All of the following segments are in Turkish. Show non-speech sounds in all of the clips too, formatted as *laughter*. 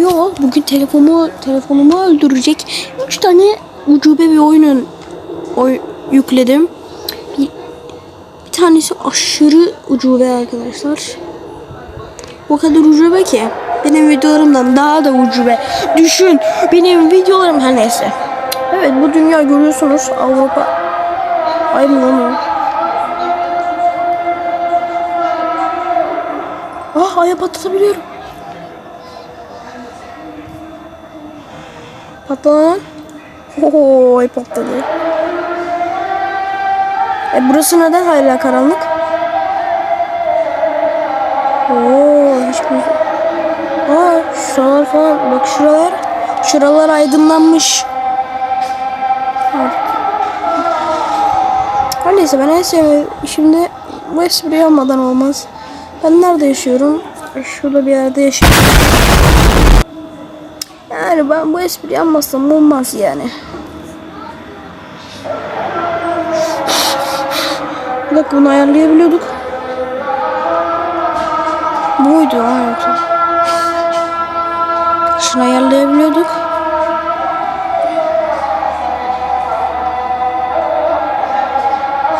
Yo bugün telefonumu telefonumu öldürecek 3 tane ucube bir oyunun oy, yükledim. Bir, bir tanesi aşırı ucube arkadaşlar. O kadar ucube ki benim videolarımdan daha da ucube. Düşün benim videolarım her neyse. Evet bu dünya görüyorsunuz Avrupa. Ay mı? Ah aya patlatabiliyorum. Patla lan. Oho ay patladı. E burası neden hala karanlık? Oo hiçbir Aa şuralar falan bak şuralar şuralar aydınlanmış. Her neyse ben en sevdiğim şimdi bu espri yapmadan olmaz. Ben nerede yaşıyorum? Şurada bir yerde yaşıyorum. Yani ben bu espri yapmazsam olmaz yani. Dakika bunu ayarlayabiliyorduk. Bu muydu ha yoksa? Şunu ayarlayabiliyorduk.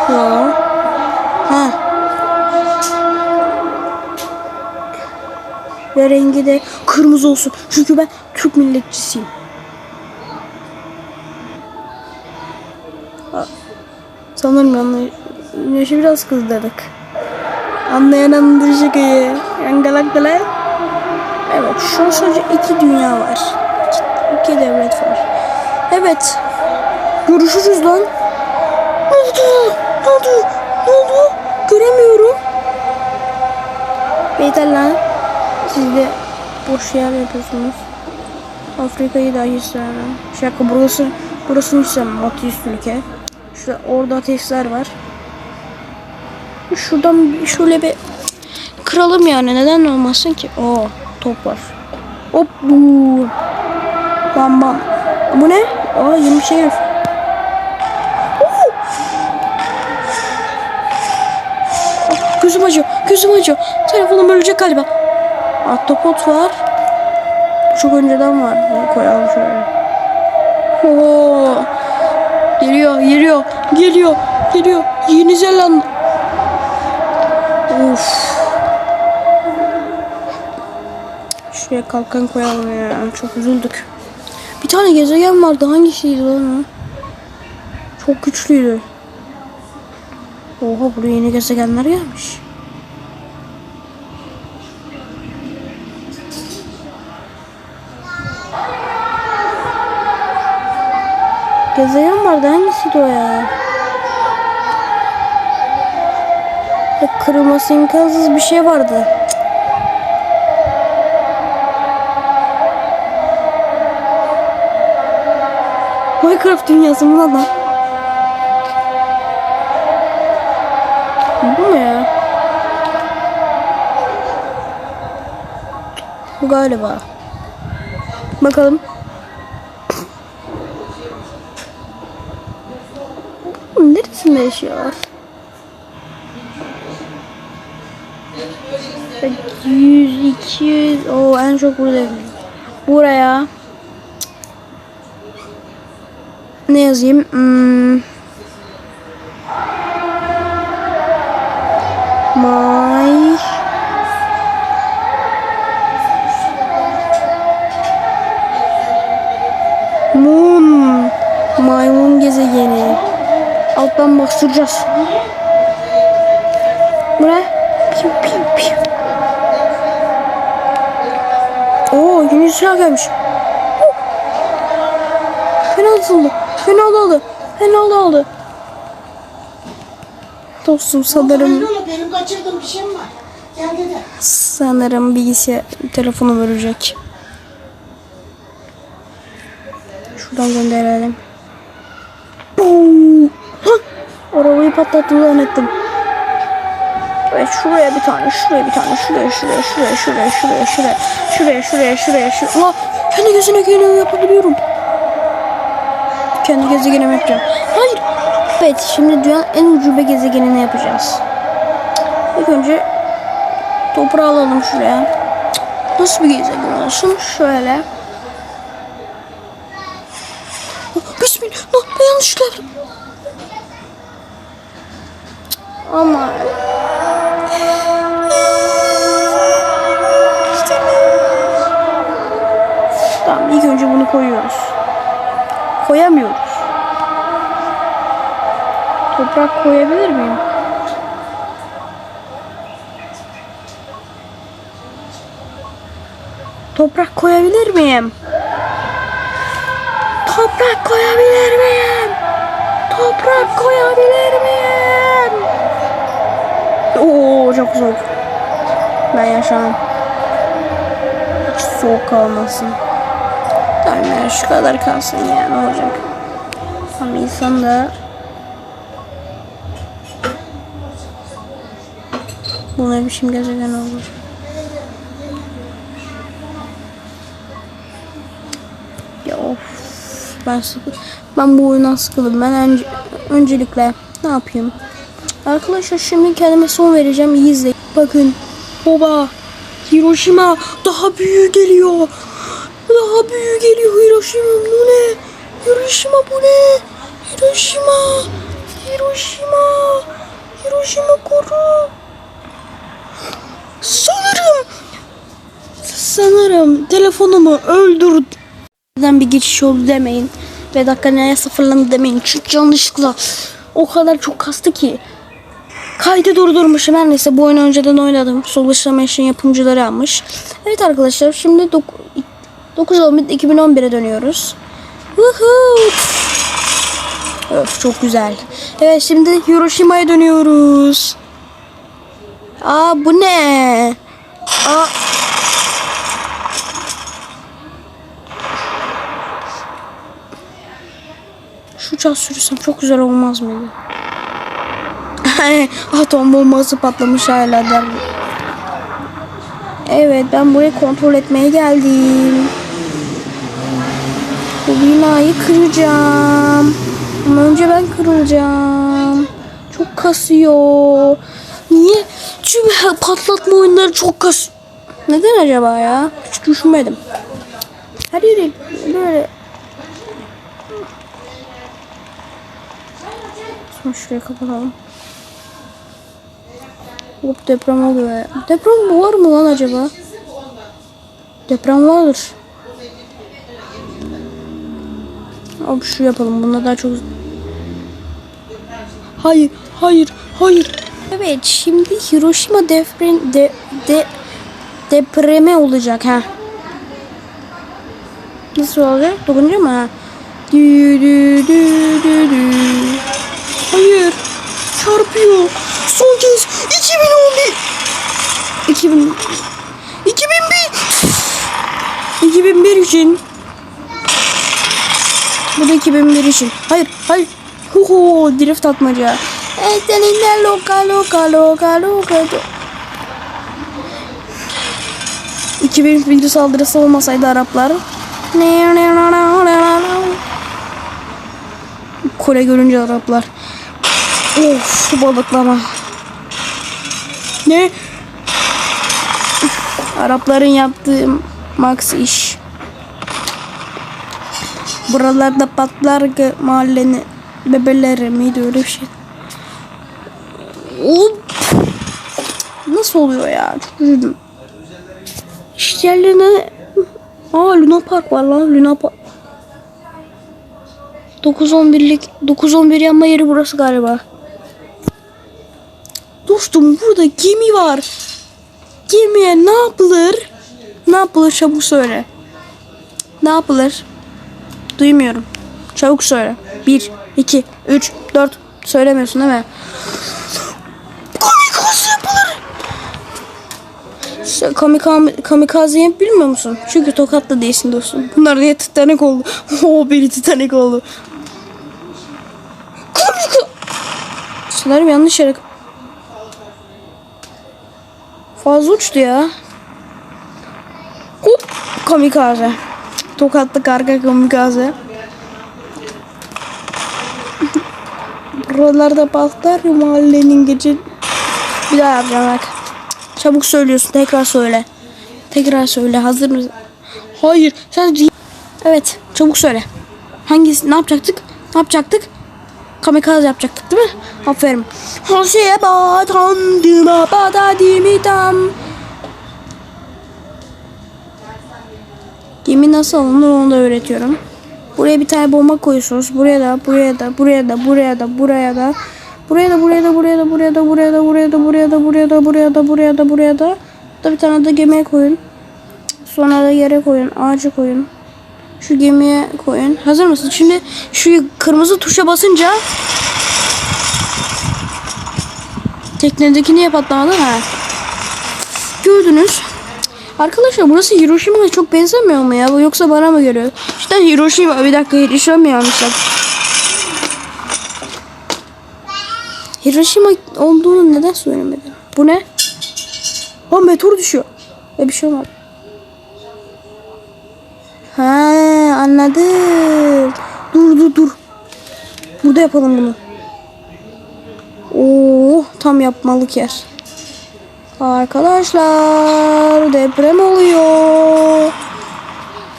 Yo. Ha. Ve rengi de kırmızı olsun. Çünkü ben Türk milletçisiyim. Sanırım yanlış. Yaşı biraz kızdırdık. Anlayan anladı şakayı. Yangalak dalay. Evet şu an sadece iki dünya var. İki, devlet var. Evet. Görüşürüz lan. Ne oldu? Ne oldu? Ne oldu? Göremiyorum. Yeter lan. Siz de boş yer yapıyorsunuz. Afrika'yı da istemem. Şaka burası burasını istemem. Ateist ülke. Şurada orada ateistler var. Şuradan şöyle bir kıralım yani. Neden olmasın ki? Oo top var. Hop bu. Bam bam. Bu ne? Aa yeni bir şey. var. Oo! Ah, Gözüm acıyor. Gözüm acıyor. Telefonum ölecek galiba. Ahtapot var. Çok önceden var. Bunu koyalım şöyle. Oo. Geliyor, geliyor, geliyor, geliyor. Yeni Zelanda. Of. Şuraya kalkan koyalım ya. Çok üzüldük. Bir tane gezegen vardı. Hangisiydi lan? Çok güçlüydü. Oha buraya yeni gezegenler gelmiş. Gezegen vardı hangisiydi o ya? Ya kırılması imkansız bir şey vardı. Cık. Minecraft dünyası mı lan? Bu mu ya? Bu galiba. Bakalım. Neresinde yaşıyorlar? 100, 200, o en çok burada. Buraya ne yazayım? Hmm. My Moon Maymun gezegeni Alttan bastıracağız Bu ne? Piu piu piu Oo yeni silah gelmiş. Fena atıldı Fena aldı Fena aldı Dostum sanırım benim kaçırdığım bir şeyim var. Gel dede. Sanırım bilgisayar telefonu verecek. Şuradan gönderelim. Arabayı patlattı zannettim. Evet şuraya bir tane, şuraya bir tane, şuraya, şuraya, şuraya, şuraya, şuraya, şuraya, şuraya, şuraya, şuraya, şuraya. Aa, kendi gözüne geleni yapabiliyorum. Kendi gezegenimi yapacağım. Hayır. Evet, şimdi dünyanın en ucube gezegenini yapacağız. İlk önce toprağı alalım şuraya. Nasıl bir gezegen olsun? Şöyle. Oh, Bismillah. Ben yanlışlıkla yaptım. Ama Tamam ilk önce bunu koyuyoruz. Koyamıyoruz. Toprak koyabilir miyim? Toprak koyabilir miyim? Toprak koyabilir miyim? Toprak koyabilir miyim? Oo çok soğuk. Ben yaşamam. Hiç soğuk kalmasın. Tamam ya şu kadar kalsın ya ne olacak. Ama insan da Bu ne biçim gezegen olur. Ya of. Ben sıkı ben bu oyundan sıkıldım. Ben önce, öncelikle ne yapayım? Arkadaşlar şimdi kendime son vereceğim. İyi izleyin. Bakın. Baba. Hiroşima daha büyük geliyor. Daha büyük geliyor Hiroşima. Bu ne? Hiroşima bu ne? Hiroşima. Hiroşima. Hiroşima koru. Sanırım. Sanırım telefonumu öldürdü. Neden bir geçiş oldu demeyin. Ve dakika neye sıfırlandı demeyin. Çünkü yanlışlıkla o kadar çok kastı ki. Kaydı durdurmuşum. Her neyse bu oyunu önceden oynadım. Sol işleme işin yapımcıları yapmış. Evet arkadaşlar şimdi 9 Eylül 2011'e dönüyoruz. Woohoo! Öf çok güzel. Evet şimdi Hiroşima'ya dönüyoruz. Aa bu ne? Aa Şu uçağı sürsem çok güzel olmaz mıydı? *laughs* Atom bombası patlamış hala der. Evet ben burayı kontrol etmeye geldim. Bu binayı kıracağım. Ama önce ben kırılacağım. Çok kasıyor. Niye? Çünkü patlatma oyunları çok kas. Neden acaba ya? Hiç düşünmedim. Her yeri böyle Sonra şurayı kapatalım. Hop deprem oluyor ya. Deprem var mı lan acaba? Deprem vardır. Abi şu yapalım. Bunda daha çok... Hayır, hayır, hayır. Evet, şimdi Hiroşima deprem de, de depreme olacak ha. Nasıl olacak? Dokunca mı ha? Dü dü dü dü dü. Hayır. Çarpıyor. Son kez 2011. 2000 2001 2001 için. Bu da 2001 için. Hayır, hayır. Hu hu drift atmaca. Evet, seninle loka loka loka loka. 2001 saldırısı olmasaydı Araplar. Kore görünce Araplar. Of şu balıklama. Ne? Arapların yaptığı max iş. Buralarda patlar mahallenin bebeleri miydi öyle bir şey. Hop. Nasıl oluyor ya? Çok üzüldüm. İşte yerlerine... Aa Luna Park var lan Luna Park. 9-11'lik 9-11 yanma yeri burası galiba. Dostum burada gemi var. Gemiye ne yapılır? Ne yapılır çabuk söyle. Ne yapılır? Duymuyorum. Çabuk söyle. 1, 2, 3, 4. Söylemiyorsun değil mi? Kamikaze yapılır. Sen kamikaze, kamikazeyi bilmiyor musun? Çünkü tokatlı değilsin dostum. Bunlar niye Titanic oldu? *laughs* Oo biri Titanic oldu. Kamikaze. Sanırım yanlış yere... Fazla uçtu ya. Hop kamikaze. Tokatlı karga kamikaze. *laughs* Buralarda patlar mahallenin gece. Bir daha yapacağım bak. Çabuk söylüyorsun tekrar söyle. Tekrar söyle hazır mısın? Hayır sen Evet çabuk söyle. Hangisi ne yapacaktık? Ne yapacaktık? Kamikaze yapacaktık değil mi? Aferin. Hoseye batandıma badadimitam. Gemi nasıl alınır onu da öğretiyorum. Buraya bir tane bomba koyuyorsunuz. Buraya da, buraya da, buraya da, buraya da, buraya da. Buraya da, buraya da, buraya da, buraya da, buraya da, buraya da, buraya da, buraya da, buraya da, buraya da, buraya da. Da bir tane de gemiye koyun. Sonra da yere koyun, ağaca koyun. Şu gemiye koyun. Hazır mısın? Şimdi şu kırmızı tuşa basınca teknedeki niye patlamadı? Ha. Gördünüz. Arkadaşlar burası Hiroşima'ya çok benzemiyor mu ya? Yoksa bana mı geliyor? İşte Hiroşima. Bir dakika Hiroşima yanlışlar. Hiroşima olduğunu neden söylemedin? Bu ne? Ha meteor düşüyor. E bir şey olmadı. Ha anladım. Dur dur dur. Burada yapalım bunu. Oo tam yapmalık yer. Arkadaşlar deprem oluyor.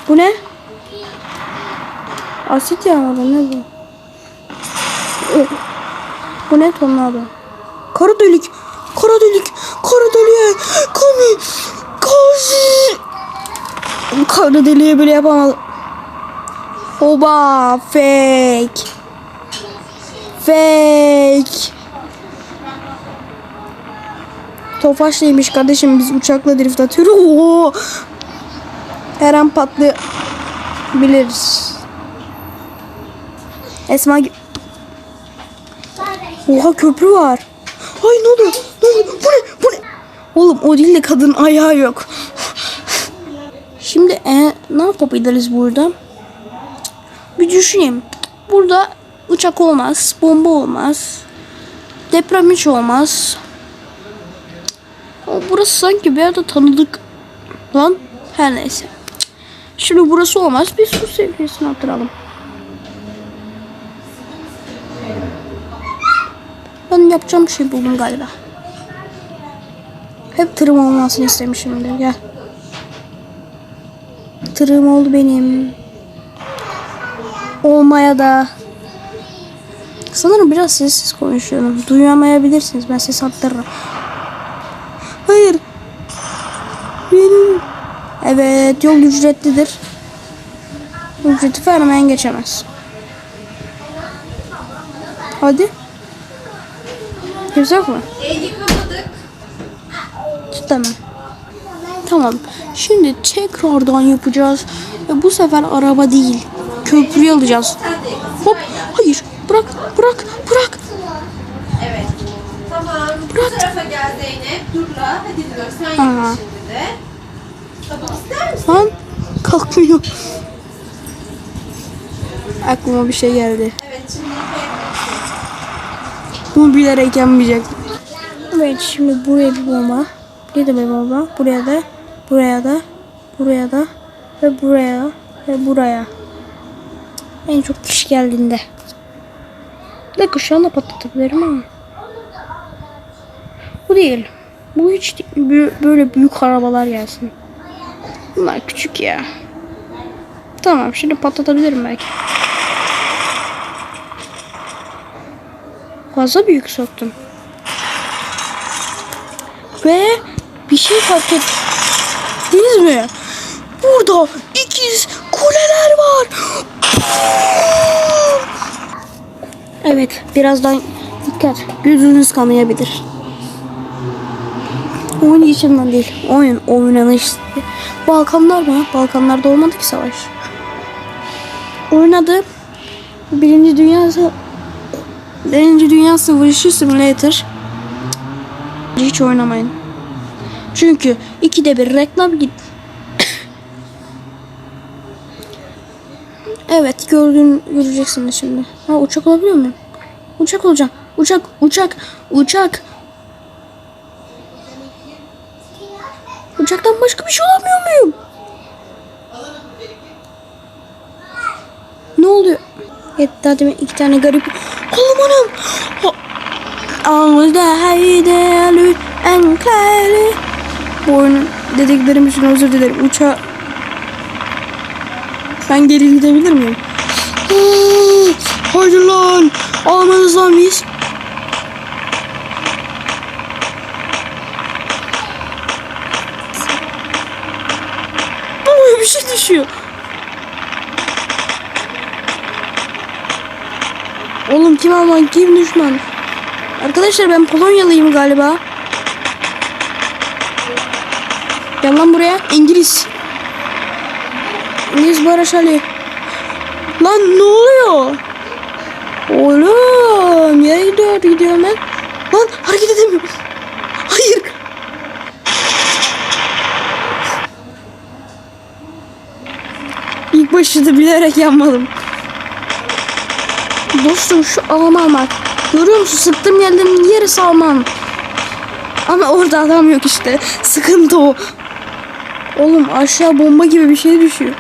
Bu ne? Asit yağmuru ne bu? Oh. Bu ne tornado? Kara delik. Kara delik. Kara deliğe. Kami. Kazi. Kara deliğe bile yapamadım. Oba fake. Fake. Tofaşlıymış kardeşim biz uçakla drift atıyoruz. Oo. Her an patlayabiliriz. Esma Oha köprü var. Ay ne oldu? Ne oldu? Bu ne? Bu ne? Oğlum o değil de kadın ayağı yok. Şimdi e, ne yapabiliriz burada? Bir düşüneyim. Burada uçak olmaz, bomba olmaz. Deprem hiç olmaz. Ama burası sanki bir yerde tanıdık. Lan her neyse. Şimdi burası olmaz. Bir su seviyesine oturalım. Ben yapacağım bir şey buldum galiba. Hep tırım olmasını istemişimdir. Gel. Tırım oldu benim. Olmaya da. Sanırım biraz sessiz konuşuyorum. Duyamayabilirsiniz. Ben ses arttırırım. Hayır. Benim. Evet yol ücretlidir. Ücreti vermeyen geçemez. Hadi. Kimse yok mu? El yıkamadık. Tamam. Tamam. Şimdi tekrardan yapacağız. Ve bu sefer araba değil. Köprüyü alacağız. De. Hop. Hayır. Bırak. Bırak. Bırak. Evet. Tamam. Bırak. Bu tarafa gel Zeynep. Durla. Hadi Dilok sen yıka şimdi de. Sabun ister misin? Lan. Kalkmıyor. Aklıma bir şey geldi. Evet şimdi koyabilirsin. Bunu bilerek yapmayacaktım. Evet şimdi buraya bir bomba. Buraya da bir bomba. Buraya da. Buraya da. Buraya da. Ve buraya. Ve buraya. En çok kişi geldiğinde. Şu anda patlatabilirim ama. Bu değil. Bu hiç böyle büyük arabalar gelsin. Bunlar küçük ya. Tamam şimdi patlatabilirim belki. Fazla büyük soktum. Ve bir şey fark ettiniz mi? Burada ikiz kuleler var. Evet, birazdan dikkat. Gözünüz kanayabilir. Oyun içinden değil. Oyun oynanış. Balkanlar mı? Balkanlarda olmadı ki savaş. Oynadı. Birinci Dünya Birinci Dünya Savaşı Simulator. Hiç oynamayın. Çünkü ikide bir reklam git. evet gördüğün göreceksiniz şimdi. Ha uçak olabiliyor muyum? Uçak olacağım. Uçak, uçak, uçak. Uçaktan başka bir şey olamıyor muyum? Ne oluyor? Evet daha demin iki tane garip. Oğlum anam. Ağızda haydelut enkleri. Bu oyunun dediklerim için özür dilerim. Uça ben geri gidebilir miyim? Haydi lan. Almanız lan biz. Baba bir şey düşüyor. Oğlum kim Alman kim düşman? Arkadaşlar ben Polonyalıyım galiba. Gel lan buraya. İngiliz. İngiliz Barış Ali. Lan ne oluyor? Oğlum nereye gidiyor gidiyorum ben? Lan hareket edemiyorum. Hayır. İlk başta bilerek yanmadım. Dostum şu Alman bak. Görüyor musun? Sıktım geldim yarısı Alman. Ama orada adam yok işte. Sıkıntı o. Oğlum aşağı bomba gibi bir şey düşüyor.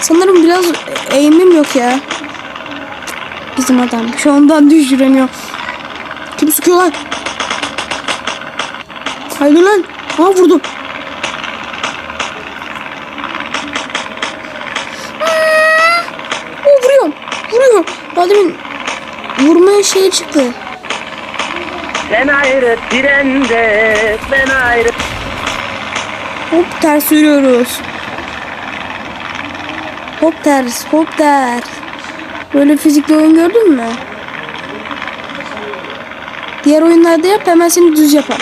Sanırım biraz eğimim yok ya. Bizim adam şu ondan düşüremiyor. Kim sıkıyor lan? Haydi lan. Ha vurdum. Oo, vuruyorum. Vuruyorum. Daha demin vurmaya şey çıktı. Sen ayrı trende, ben ayrı Hop ters yürüyoruz. Hop ters, hop ters. Böyle fizikli oyun gördün mü? Diğer oyunlarda yap hemen seni düz yapar.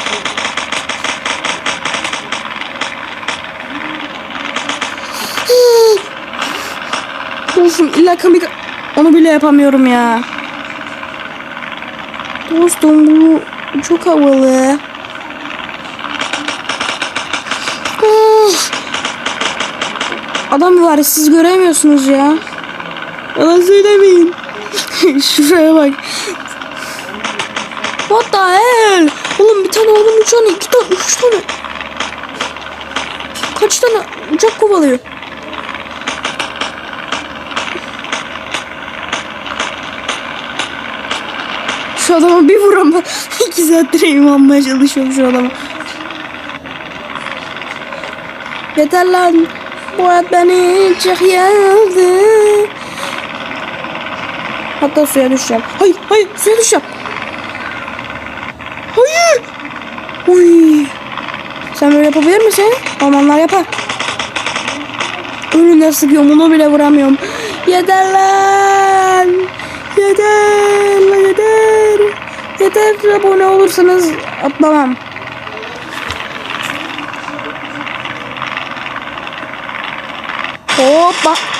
Dostum illa kamik onu bile yapamıyorum ya. Dostum bu çok havalı. Of. Adam var siz göremiyorsunuz ya. Yalan söylemeyin. *laughs* Şuraya bak. What the hell? Oğlum bir tane oğlum uçağını iki tane üç tane. Kaç tane uçak kovalıyor? Şu adama bir vuramam. *laughs* İki saattir eğim almaya çalışıyorum şu adama. Yeter lan. Bu hayat beni çok yazdı. Hatta suya düşeceğim. Hayır hayır suya düşeceğim. Hayır. Uy. Sen böyle yapabilir misin? Almanlar yapar. Önüne sıkıyorum onu bile vuramıyorum. Yeter lan. Yeter yeter. Yeter abone olursanız atlamam. Hoppa.